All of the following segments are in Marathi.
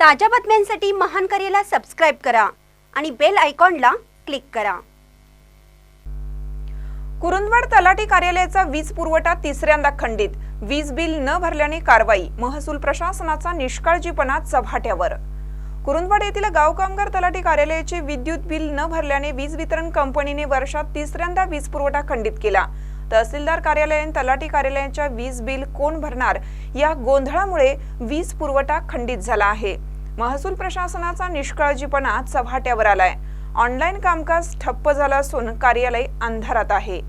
ताज्या बातम्यांसाठी महान करेला सबस्क्राईब करा आणि बेल आयकॉनला क्लिक करा. कुरुंदवाड तलाठी कार्यालयाचा वीज पुरवठा तिसऱ्यांदा खंडित. वीज बिल न भरल्याने कारवाई महसूल प्रशासनाचा निष्काळजीपणा चव्हाट्यावर. कुरुंदवाड येथील गाव कामगार तलाठी कार्यालयाचे विद्युत बिल न भरल्याने वीज वितरण कंपनीने वर्षात तिसऱ्यांदा वीज पुरवठा खंडित केला. तहसीलदार कार्यालय आणि तलाठी कार्यालयाच्या वीज बिल कोण भरणार? या गोंधळामुळे वीज पुरवठा खंडित झाला आहे. महसूल प्रशासनाचा निष्काळजीपणा चव्हाट्यावर आलाय. ऑनलाईन कामकाज ठप्प झालं असून कार्यालय अंधारात आहे.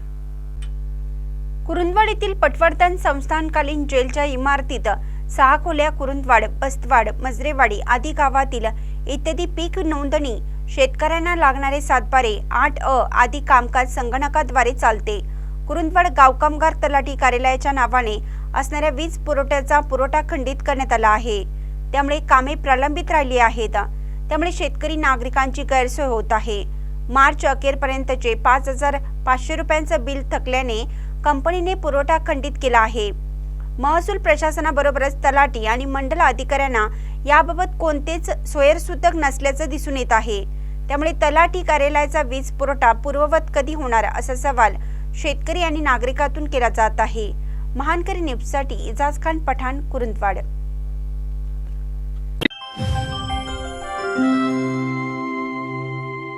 कुरुंदवाड येथील पटवर्धन संस्थानकालीन जेलच्या इमारतीत सहा खोल्या कुरुंदवाड बस्तवाड मजरेवाडी आदी गावातील इत्यादी पीक नोंदणी शेतकऱ्यांना लागणारे सातबारे आठ अ आदी कामकाज संगणकाद्वारे चालते. कुरुंदवड गाव कामगार तलाठी कार्यालयाच्या नावाने असणाऱ्या वीज पुरवठ्याचा पुरवठा खंडित करण्यात आला आहे. त्यामुळे कामे प्रलंबित राहिली आहेत. त्यामुळे शेतकरी नागरिकांची गैरसोय होत आहे. मार्च अखेरपर्यंतचे पाच हजार पाचशे रुपयांचं बिल थकल्याने कंपनीने पुरवठा खंडित केला आहे. महसूल प्रशासनाबरोबरच तलाठी आणि मंडल अधिकाऱ्यांना याबाबत कोणतेच सोयरसूतक नसल्याचं दिसून येत आहे. त्यामुळे तलाठी कार्यालयाचा वीज पुरवठा पूर्ववत कधी होणार असा सवाल शेतकरी आणि नागरिकातून केला जात आहे. महानकरी न्यूजसाठी इजाज खान पठाण कुरुंदवाड.